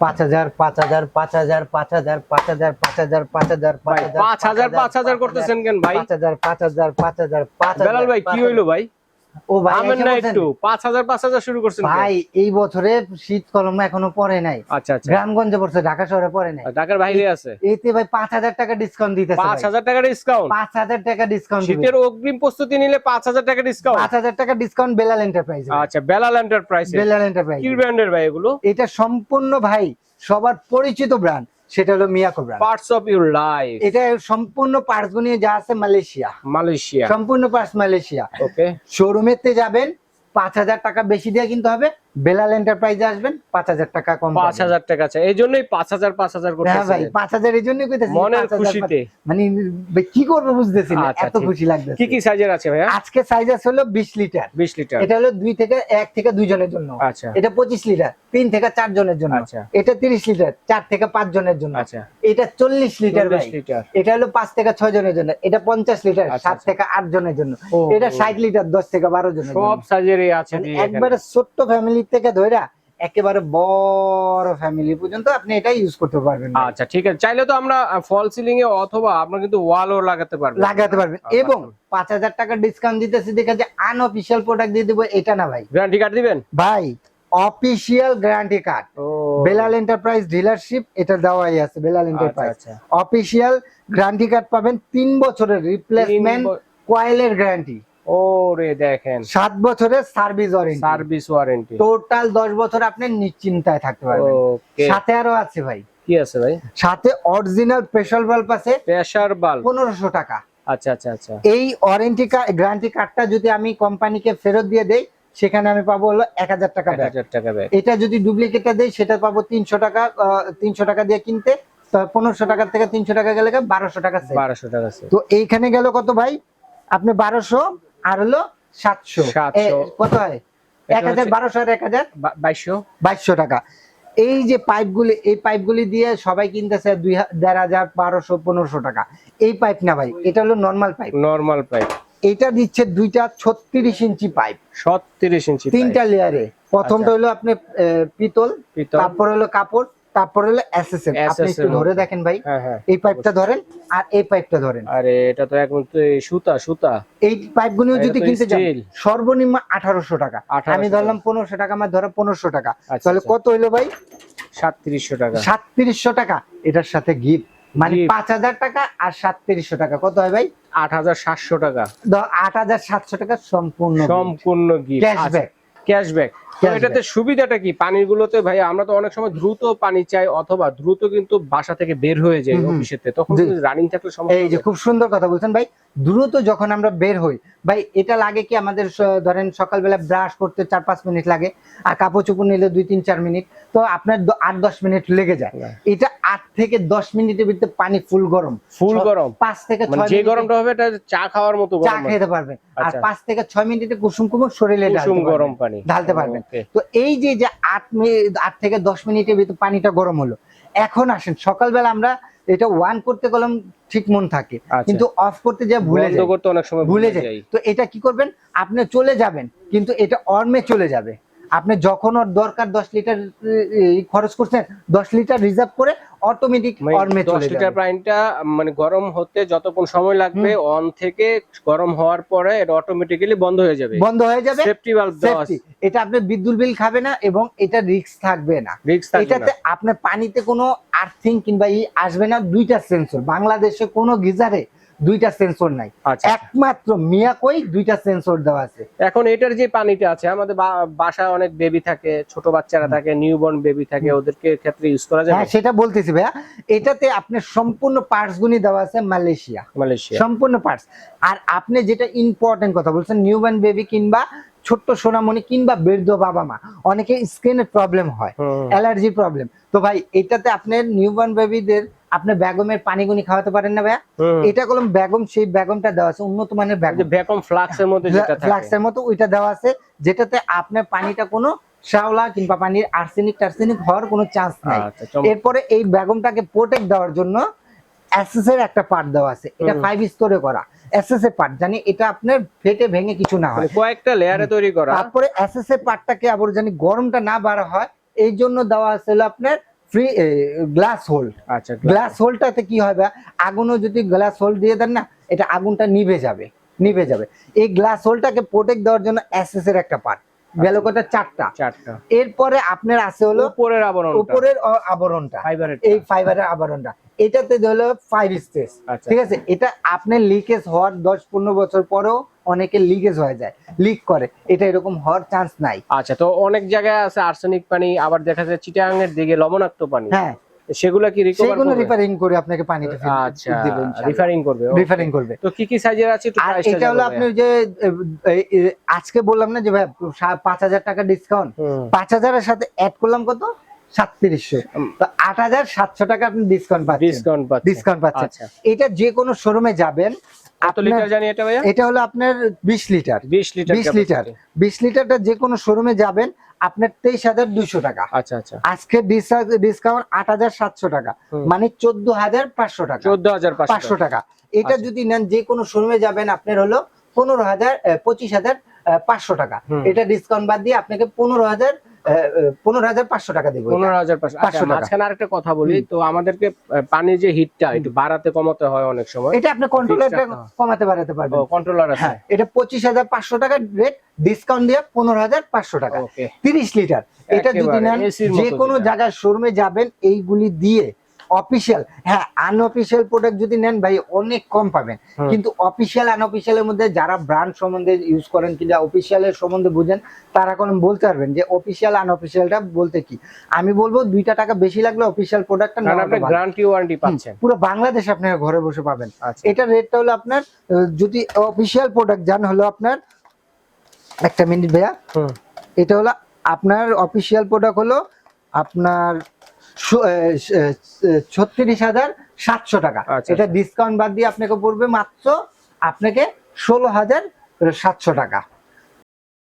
পাঁচ হাজার পাঁচ হাজার পাঁচ হাজার পাঁচ হাজার পাঁচ হাজার পাঁচ হাজার পাঁচ হাজার পাঁচ হাজার পাঁচ হাজার পাঁচ হাজার করতেছেন কেন ভাই পাঁচ হাজার পাঁচ হাজার পাঁচ হাজার পাঁচ হাজার ভাই কি হইল ভাই ও ভাই আমেন না একটু পাঁচ হাজার পাঁচ হাজার শুরু করছেন ভাই এই বছরে শীত কলম এখনও পরে নাই। আচ্ছা আচ্ছা। গ্রামগঞ্জে পড়ছে ঢাকা শহরে পরে নাই। ঢাকার বাইরে আছে? এতে ভাই পাঁচ হাজার টাকা ডিসকাউন্ট দিতেছে পাঁচ ভাই। হাজার টাকা ডিসকাউন্ট পাঁচ হাজার টাকা ডিসকাউন্ট শীতের অগ্রিম প্রস্তুতি নিলে পাঁচ হাজার টাকা ডিসকাউন্ট পাঁচ হাজার টাকা ডিসকাউন্ট বেলাল এন্টারপ্রাইজ আচ্ছা বেলাল এন্টারপ্রাইজ বেলাল এন্টারপ্রাইজ কি ব্র্যান্ডের ভাই এগুলো? এটা সম্পূর্ণ ভাই সবার পরিচিত ব্র্যান্ড সেটা হলো মিয়া brand parts of your life এটা সম্পূর্ণ পার্টস গুনিয়ে যা আছে মালয়েশিয়া মালয়েশিয়া সম্পূর্ণ পার্টস মালয়েশিয়া ওকে শোরুমেতে যাবেন পাঁচ হাজার টাকা বেশি দিয়ে কিনতে হবে বেলাল এন্টারপ্রাইজে আসবেন পাঁচ হাজার টাকা কম পাঁচ পাবেন। হাজার টাকা আছে। এই জন্যই পাঁচ হাজার পাঁচ হাজার হ্যাঁ ভাই করতেছে পাঁচ হাজার এই জন্যই কইতেছি মনের খুশিতে। মানে কি করব বুঝতেছি না আচ্ছা, এত খুশি লাগতেছে। কি কি সাইজের আছে ভাইয়া? আজকে সাইজ আছে হলো বিশ লিটার। বিশ লিটার। এটা হলো দুই থেকে এক থেকে জনের জন্য। আচ্ছা। এটা পঁচিশ লিটার তিন থেকে চার জনের জন্য। আচ্ছা। এটা তিরিশ লিটার চার থেকে পাঁচ জনের জন্য। আচ্ছা। এটা চল্লিশ লিটার চল্লিশ ভাই। লিটার। এটা হলো পাঁচ থেকে ছয় জনের জন্য। এটা পঞ্চাশ লিটার আচ্ছা, সাত আচ্ছা। থেকে আট জনের জন্য। এটা ও। ষাট লিটার দশ থেকে বারো জনের জন্য। সব সাইজেরই আছে মানে। একবারে ছোট্ট ফ্যামিলি থেকে ধইরা একেবারে বড় ফ্যামিলি পর্যন্ত আপনি এটা ইউজ করতে পারবেন আচ্ছা ঠিক আছে। চাইলে তো আমরা ফল সিলিং এ অথবা আমরা কিন্তু ওয়ালও লাগাতে পারব। লাগাতে পারবেন। আচ্ছা। এবং পাঁচ হাজার টাকা ডিসকাউন্ট দিতেছি দেখে যে আনঅফিসিয়াল প্রোডাক্ট দিয়ে দেবো এটা না ভাই। গ্যারান্টি কার্ড দিবেন? ভাই official guarantee card Belal enterprise dealership এটা দেওয়াই আছে Belal enterprise official guarantee card পাবেন তিন বছরের রিপ্লেসমেন্ট কয়েলের গ্যারান্টি ও রে দেখেন। সাত বছরের service warranty. Service warranty. Total দশ বছর আপনি নিশ্চিন্তায় থাকতে পারবেন। সাথে আরও আছে ভাই। কি আছে ভাই? সাথে অরিজিনাল প্রেশার বাল্ব আছে। প্রেসার বাল্ব পনেরোশো টাকা। আচ্ছা আচ্ছা আচ্ছা। এই ওয়ারেন্টি গ্যারান্টি কার্ডটা যদি আমি কোম্পানিকে ফেরত দিয়ে দেই সেখানে আমি পাবো হলো এক হাজার টাকা টাকা এটা যদি ডুপ্লিকেটটা দেই সেটা পাবো তিনশো টাকা তিনশো টাকা দিয়ে কিনতে। পনেরোশো টাকা থেকে তিনশো টাকা গেলে বারোশো টাকা বারোশো টাকা তো এইখানে গেল কত ভাই? আপনি বারোশো আর হলো সাতশো। 700 কত হয়? এক হাজার বারোশো আর এক হাজার বাইশশো। বাইশশো টাকা। এই যে পাইপগুলি এই পাইপগুলি দিয়ে সবাই কিনতেছে দুই দেড় হাজার বারোশো পনেরোশো টাকা। এই পাইপ না ভাই এটা হলো নর্মাল পাইপ। নর্মাল পাইপ এটা দিচ্ছে দুইটা ছত্রিশ ইঞ্চি পাইপ। ছত্রিশ ইঞ্চি তিনটা লেয়ারে প্রথমটা হলো আপনি পিতল। তারপর হলো কাপড়। তারপর হলো এসএসএম আপনি একটু ধরে দেখেন ভাই। হ্যাঁ হ্যাঁ। এই পাইপটা ধরেন আর এই পাইপটা ধরেন। আরে এটা তো তো সুতা সুতা। এই পাইপগুলো যদি কিনতে যান সর্বনিম্ন আঠারোশো টাকা। আমি ধরলাম পনেরোশো টাকা আমার ধরা পনেরোশো টাকা। আচ্ছা, তাহলে আচ্ছা। কত হইল ভাই? সাতত্রিশশো টাকা। সাতত্রিশশো টাকা। এটার সাথে গিফট মানে। পাঁচ হাজার টাকা আর সাতত্রিশশো টাকা। কত হয় ভাই? আট হাজার সাতশো টাকা। আট হাজার সাতশো টাকা সম্পূর্ণ সম্পূর্ণ ক্যাশব্যাক ক্যাশব্যাক এটাতে সুবিধাটা কি? পানিগুলোতে ভাই আমরা তো অনেক সময় দ্রুত পানি চাই অথবা দ্রুত কিন্তু বাসা থেকে বের হয়ে যাই হুম। অফিসেতে। তখন রানিং থাকলে সমস্যা এই যে খুব সুন্দর কথা বলছেন ভাই। দ্রুত যখন আমরা বের হই ভাই এটা লাগে কি আমাদের ধরেন সকালবেলা ব্রাশ করতে চার পাঁচ মিনিট লাগে আর কাপড় চোপড় নিলে দুই তিন চার মিনিট তো আপনার আট দশ মিনিট লেগে যায়। এটা আট থেকে দশ মিনিটের ভিতরে পানি ফুল গরম। ফুল গরম। পাঁচ থেকে মানে ছয় যে গরমটা হবে এটা চা খাওয়ার মতো চা খেতে পারবেন। আর আচ্ছা। পাঁচ থেকে ছয় মিনিটে কুসুম কুমুর শরীরে কুসুম। গরম পানি। ঢালতে পারবেন। তো এই যে যে আট মিনিট আট থেকে দশ মিনিটের ভিতরে পানিটা গরম হলো এখন আসেন সকালবেলা আমরা এটা ওয়ান করতে গেলাম ঠিক মন থাকে আচ্ছা। কিন্তু অফ করতে যা ভুলে যায় করতে অনেক সময় ভুলে যাই। তো এটা কি করবেন? আপনি চলে যাবেন কিন্তু এটা অর্মে চলে যাবে। আপনি যখন ওর দরকার দশ লিটার খরচ করছেন দশ লিটার রিজার্ভ করে অটোমেটিক অর্মে মানে দশ লিটার পানিটা মানে গরম হতে যতক্ষণ সময় লাগবে অন থেকে গরম হওয়ার পরে এটা অটোমেটিক্যালি বন্ধ হয়ে যাবে। বন্ধ হয়ে যাবে। সেফটি দেওয়া এটা আপনি বিদ্যুৎ বিল খাবে না এবং এটা রিস্ক থাকবে না। রিস্ক থাকবে এটাতে আপনার পানিতে কোনো আর্থিং কিংবা ই আসবে না। দুইটা সেন্সর বাংলাদেশে কোনো গিজারে দুইটা সেন্সর নাই। আচ্ছা একমাত্র মিয়াকই দুইটা সেন্সর দেওয়া আছে। এখন এটার যে পানিটা আছে আমাদের বাসা বাসায় অনেক বেবি থাকে ছোট বাচ্চারা থাকে নিউবর্ন বেবি থাকে ওদেরকে ক্ষেত্রে ইউজ করা যায়। হ্যাঁ সেটা বলতেছি ভাইয়া। এটাতে আপনার সম্পূর্ণ পার্টস গুনি দেওয়া আছে মালয়েশিয়া। মালয়েশিয়া। সম্পূর্ণ পার্টস আর আপনি যেটা ইম্পর্টেন্ট কথা বলছেন নিউবর্ন বেবি কিংবা ছোট্ট সোনামণি কিংবা বৃদ্ধ বাবা মা অনেকে স্কিনের প্রবলেম হয়। অ্যালার্জি প্রবলেম তো ভাই এটাতে আপনার নিউবর্ন বেবিদের আপনি বেগমের পানিগুনি খাওয়াতে পারেন না ভাইয়া? এটা কলম বেগম সেই বেগমটা দেওয়া আছে উন্নত মানের বেগম। ভ্যাকুম ফ্লাক্সের মধ্যে যেটা ফ্লাক্সের মতো ওইটা দেওয়া আছে যেটাতে আপনার পানিটা কোনো শ্যাওলা কিংবা পানির আর্সেনিক টার্সেনিক হওয়ার কোনো চান্স নাই। আচ্ছা, এরপরে এই বেগমটাকে প্রোটেক্ট দেওয়ার জন্য এসএস এর একটা পার্ট দেওয়া আছে। এটা ফাইভ স্তরে করা। এসএস এর পার্ট জানি এটা আপনার ফেটে ভেঙে কিছু না মানে হয় কয়েকটা লেয়ারে তৈরি করা। তারপরে এসএস এর পার্টটাকে আবার জানি গরমটা না বাড়া হয় এই জন্য দেওয়া আছে আপনার ফ্রি গ্লাস হোল্ড আচ্ছা গ্লাস হোলটাতে কি হবে আগুনও যদি গ্লাস হোল দিয়ে দেন না এটা আগুনটা নিভে যাবে। নিভে যাবে। এই গ্লাস হোলটাকে প্রোটেক্ট দেওয়ার জন্য এসএস এর একটা পার্ট গেল কথা চারটা। চারটা। এরপরে আপনার আছে হলো উপরের আবরণ উপরের আবরণটা। এই ফাইবারের আবরণটা। এটাতে হলো ফাইভ স্টেজ ঠিক আছে? এটা আপনার লিকেজ হওয়ার দশ পনেরো বছর পরেও অনেকে লিকেজ হয়ে যায়। লিক করে। এটা এরকম হওয়ার চান্স নাই। আচ্ছা তো অনেক জায়গায় আছে আর্সেনিক পানি আবার দেখা যায় চিটাং এর দিকে লবণাক্ত পানি। হ্যাঁ। সেগুলো কি রিকভার সেগুলো রিপেয়ারিং করে আপনাকে পানিটা আচ্ছা রিফারিং করবে. রিফারিং করবে। তো কি কি সাইজের আছে একটু আর এটা হলো আপনি যে আজকে বললাম না যে ভাই সা- পাঁচ হাজার টাকা ডিসকাউন্ট হুম। পাঁচ হাজারের সাথে অ্যাড করলাম কত? সাতত্রিশশো। আট হাজার সাতশো টাকা আপনি ডিসকাউন্ট পাচ্ছেন। ডিসকাউন্ট ডিসকাউন্ট পাচ্ছেন। এটা যে কোনো শোরুমে যাবেন কত আপনার লিটার জানি এটা হলো আপনার বিশ লিটার 20 লিটার 20 লিটার বিশ লিটারটা যে কোনো শোরুমে যাবেন আপনার তেইশ হাজার দুইশো টাকা। আচ্ছা আচ্ছা। আজকে ডিসকাউন্ট আট হাজার সাতশো টাকা। মানে চোদ্দ হাজার পাঁচশো টাকা। 14500 পাঁচশো টাকা। এটা আচ্ছা। যদি নেন যে কোনো শোরুমে যাবেন আপনার হলো পনেরো হাজার পঁচিশ হাজার পাঁচশো টাকা। এটা ডিসকাউন্ট বাদ দিয়ে আপনাকে পনেরো হাজার পনেরো হাজার পাঁচশো টাকা দেবো পনেরো হাজার পাঁচশো। আচ্ছা 500 টাকা। মাঝখানে আরেকটা কথা বলি তো আমাদেরকে পানি পানির যে হিটটা একটু বাড়াতে কমাতে হয় অনেক সময়। এটা আপনি কন্ট্রোলারটা কমাতে বাড়াতে পারবেন। কন্ট্রোলার আছে। হ্যাঁ এটা পঁচিশ হাজার পাঁচশো টাকা রেট ডিসকাউন্ট দিয়ে পনেরো হাজার পাঁচশো টাকা। তিরিশ লিটার এটা যদি নেন যে কোনো জায়গায় শোরুমে যাবেন এইগুলি দিয়ে অফিসিয়াল হ্যাঁ আনঅফিসিয়াল প্রোডাক্ট যদি নেন ভাই অনেক কম পাবেন। কিন্তু অফিসিয়াল আনঅফিসিয়ালের মধ্যে যারা ব্র্যান্ড সম্বন্ধে ইউজ করেন কিংবা অফিসিয়ালের সম্বন্ধে বুঝেন তারা কোন বলতে পারবেন যে অফিসিয়াল আনঅফিসিয়ালটা বলতে কি। আমি বলব দুইটা টাকা বেশি লাগলে অফিসিয়াল প্রোডাক্টটা কারণ আপনি গ্যারান্টি ওয়ারেন্টি পাচ্ছেন। পুরো বাংলাদেশে আপনার ঘরে বসে পাবেন। আচ্ছা। এটা রেটটা হলো আপনার যদি অফিসিয়াল প্রোডাক্ট যান হলো আপনার একটা মিনিট ভাইয়া। এটা হলো আপনার অফিসিয়াল প্রোডাক্ট হলো আপনার ছত্রিশ হাজার সাতশো টাকা। আচ্ছা, এটা ডিসকাউন্ট বাদ দিয়ে আপনাকে পড়বে মাত্র আপনাকে ষোলো হাজার সাতশো টাকা।